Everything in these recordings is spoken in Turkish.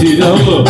silahlı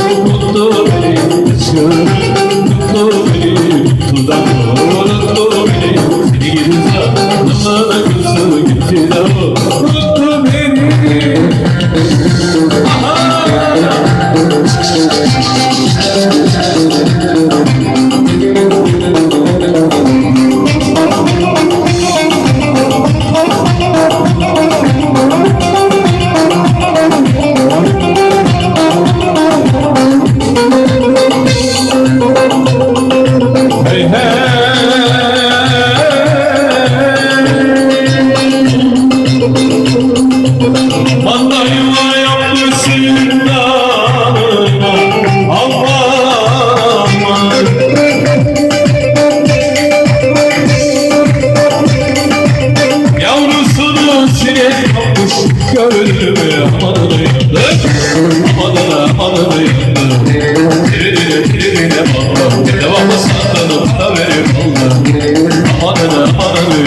ölüme amanın uyandı Amanın amanın uyandı Dilimine dilimine bağlam Devamlı sandığını para verip aldım Amanın amanın